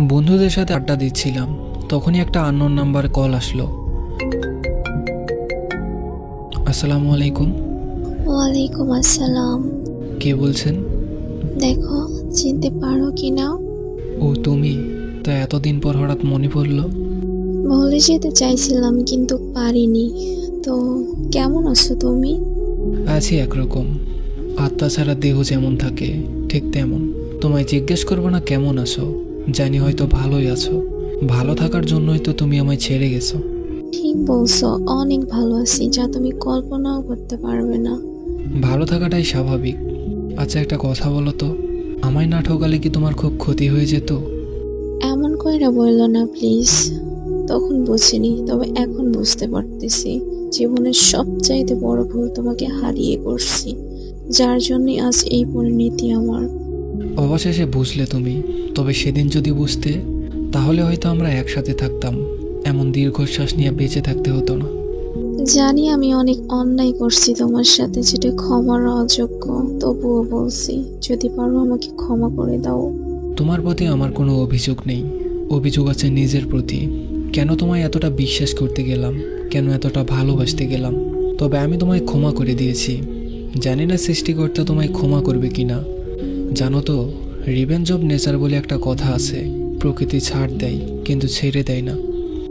বন্ধুদের সাথে আড্ডা দিচ্ছিলাম। তখনই একটা আননোন নাম্বার কল আসলো। আসসালামু আলাইকুম। ওয়ালাইকুম আসসালাম। কে বলছেন? দেখো চিনতে পারো কি না? ও তুমি? তা এতদিন পর হঠাৎ মনে পড়ল? বলে যেতে চাইছিলাম কিন্তু পারিনি। তো কেমন আছো তুমি? আছি একরকম। আত্মা ছাড়া দেহ যেমন থাকে ঠিক তেমন। তোমায় জিজ্ঞেস করব না কেমন আছো? জানি হয়তো ভালোই আছো। ভালো থাকার জন্যই তো তুমি আমায় ছেড়ে গেছো। ঠিক বলছো অনেক ভালো আছি যা তুমি কল্পনাও করতে পারবে না। ভালো থাকাটাই স্বাভাবিক। আচ্ছা একটা কথা বলো তো আমায় না ঠকালে কি তোমার খুব ক্ষতি হয়ে যেত? এমন কইরা বলল না প্লিজ তখন বুঝিনি তবে এখন বুঝতে পারতেছি। জীবনের সবচাইতে বড় ভুল তোমাকে হারিয়ে করছি যার জন্য আজ এই পরিণতি আমার। অবশেষে বুঝলে তুমি তবে সেদিন যদি বুঝতে তাহলে হয়তো আমরা একসাথে থাকতাম। এমন দীর্ঘশ্বাস নিয়ে বেঁচে থাকতে হতো না। জানি আমি অনেক অন্যায় করছি তোমার সাথে যেটা ক্ষমার অযোগ্য তবুও বলছি যদি পারো আমাকে ক্ষমা করে দাও। তোমার প্রতি আমার কোনো অভিযোগ নেই। অভিযোগ আছে নিজের প্রতি। কেন তোমায় এতটা বিশ্বাস করতে গেলাম? কেন এতটা ভালোবাসতে গেলাম? তবে আমি তোমায় ক্ষমা করে দিয়েছি। জানি না সৃষ্টিকর্তা তোমায় ক্ষমা করবে কি না জানো তো রিভেঞ্জ অব নেচার বলে একটা কথা আছে প্রকৃতি ছাড় দেয় কিন্তু ছেড়ে দেয় না।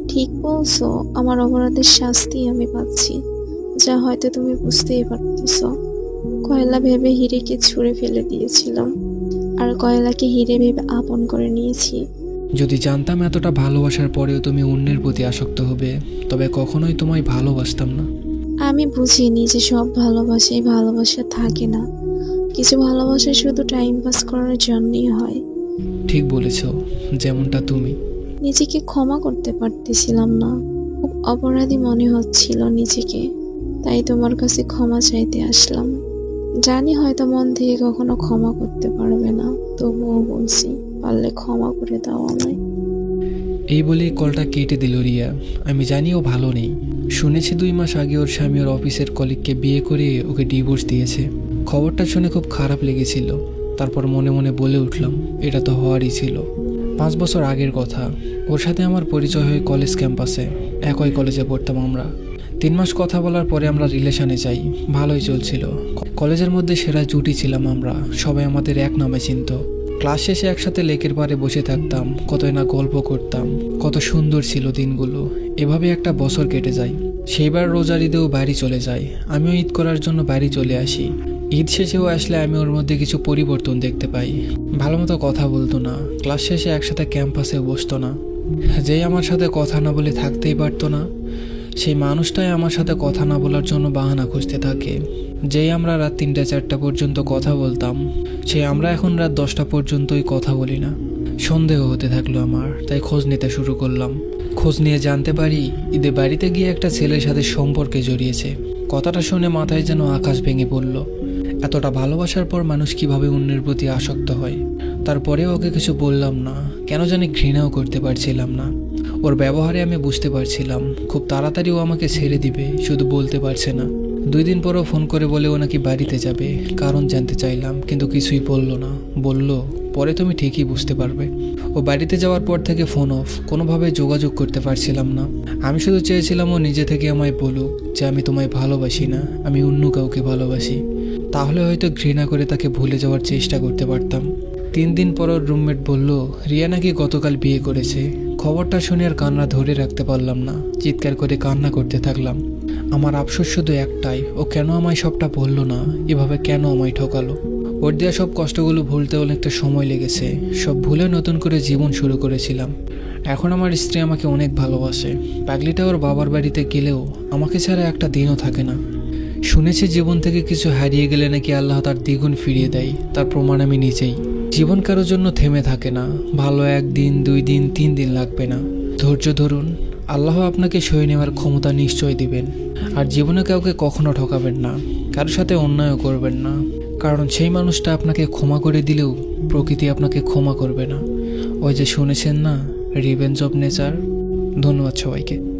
ঠিক বলছো আমার অপরাধের শাস্তি আমি পাচ্ছি যা হয়তো তুমি বুঝতেই পারতেছ। কয়লা ভেবে হিরেকে ছুঁড়ে ফেলে দিয়েছিলাম আর কয়লাকে হিরে ভেবে আপন করে নিয়েছি। যদি জানতাম এতটা ভালোবাসার পরেও তুমি অন্যের প্রতি আসক্ত হবে তবে কখনোই তোমায় ভালোবাসতাম না। আমি বুঝিনি যে সব ভালোবাসাই ভালোবাসা থাকে না। কিছু ভালোবাসা শুধু টাইম পাস করার জন্যই হয়। ঠিক বলেছ যেমনটা তুমি। নিজেকে ক্ষমা করতে পারতেছিলাম না। খুব অপরাধী মনে হচ্ছিল নিজেকে। তাই তোমার কাছে ক্ষমা চাইতে আসলাম। জানি হয়তো মন থেকে কখনো ক্ষমা করতে পারবে না তবুও বলছি পারলে ক্ষমা করে দাও আমায়। এই বলেই কলটা কেটে দিল রিয়া। আমি জানি ও ভালো নেই। শুনেছি দুই মাস আগে ওর স্বামী ওর অফিসের কলিগকে বিয়ে করে ওকে ডিভোর্স দিয়েছে। খবরটা শুনে খুব খারাপ লেগেছিল। তারপর মনে মনে বলে উঠলাম, এটা তো হওয়ারই ছিল। পাঁচ বছর আগের কথা। ওর সাথে আমার পরিচয় হয় কলেজ ক্যাম্পাসে। একই কলেজে পড়তাম আমরা। তিন মাস কথা বলার পরে আমরা রিলেশনে যাই। ভালোই চলছিল। কলেজের মধ্যে সেরা জুটি ছিলাম আমরা। সবাই আমাদের এক নামে চিনত। ক্লাস শেষে একসাথে লেকের পাড়ে বসে থাকতাম। কতই না গল্প করতাম। কত সুন্দর ছিল দিনগুলো। এভাবে একটা বছর কেটে যায়। সেইবার রোজার ঈদেও বাড়ি চলে যায়। আমিও ঈদ করার জন্য বাড়ি চলে আসি। ঈদ শেষেও আসলে আমি ওর মধ্যে কিছু পরিবর্তন দেখতে পাই। ভালো মতো কথা বলতো না, ক্লাস শেষে একসাথে ক্যাম্পাসে বসতো না। যেই আমার সাথে কথা না বলে থাকতেই পারতো না, সেই মানুষটাই আমার সাথে কথা না বলার জন্য বাহানা খুঁজতে থাকে। যেই আমরা রাত তিনটা, চারটা পর্যন্ত কথা বলতাম, সে আমরা এখন রাত দশটা পর্যন্তই কথা বলি না। সন্দেহ হতে থাকল আমার, তাই খোঁজ নিতে শুরু করলাম। খোঁজ নিয়ে জানতে পারি, ঈদে বাড়িতে গিয়ে একটা ছেলের সাথে সম্পর্কে জড়িয়েছে। কথাটা শুনে মাথায় যেন আকাশ ভেঙে পড়ল। এতটা ভালোবাসার পর মানুষ কীভাবে অন্যের প্রতি আসক্ত হয়? তারপরেও ওকে কিছু বললাম না। কেন জানি ঘৃণাও করতে পারছিলাম না। ওর ব্যবহারে আমি বুঝতে পারছিলাম। খুব তাড়াতাড়ি ও আমাকে ছেড়ে দিবে, শুধু বলতে পারছে না। দুই দিন পরও ফোন করে বলে ও নাকি বাড়িতে যাবে। কারণ জানতে চাইলাম, কিন্তু কিছুই বলল না। বলল, পরে তুমি ঠিকই বুঝতে পারবে। ও বাড়িতে যাওয়ার পর থেকে ফোন অফ। কোনোভাবে যোগাযোগ করতে পারছিলাম না। আমি শুধু চেয়েছিলাম ও নিজে থেকে আমায় বলুক যে আমি তোমায় ভালোবাসি না, আমি অন্য কাউকে ভালোবাসি। তাহলে হয়তো ঘৃণা করে তাকে ভুলে যাওয়ার চেষ্টা করতে পারতাম। তিন দিন পর ওর রুমমেট বলল, রিয়া নাকি গতকাল বিয়ে করেছে। খবরটা শুনে আর কান্না ধরে রাখতে পারলাম না। চিৎকার করে কান্না করতে থাকলাম। আমার আফসোস শুধু একটাই, ও কেন আমায় সবটা বলল না? এভাবে কেন আমায় ঠকালো? ওর দেওয়া সব কষ্টগুলো ভুলতে অনেকটা সময় লেগেছে। সব ভুলে নতুন করে জীবন শুরু করেছিলাম। এখন আমার স্ত্রী আমাকে অনেক ভালোবাসে। পাগলিটা ওর বাবার বাড়িতে গেলেও আমাকে ছাড়া একটা দিনও থাকে না। শুনেছি জীবন থেকে কিছু হারিয়ে গেলে নাকি আল্লাহ তার দ্বিগুণ ফিরিয়ে দেয়। তার প্রমাণ আমি নিজেই। জীবন কারোর জন্য থেমে থাকে না। ভালো একদিন, দুই দিন, তিন দিন লাগবে না। ধৈর্য ধরুন। আল্লাহ আপনাকে সয়ে নেওয়ার ক্ষমতা নিশ্চয় দিবেন। আর জীবনে কাউকে কখনো ঠকাবেন না। কারোর সাথে অন্যায়ও করবেন না। কারণ সেই মানুষটা আপনাকে ক্ষমা করে দিলেও প্রকৃতি আপনাকে ক্ষমা করবে না। ওই যে শুনেছেন না রিভেঞ্জ অফ নেচার ধন্যবাদ সবাইকে।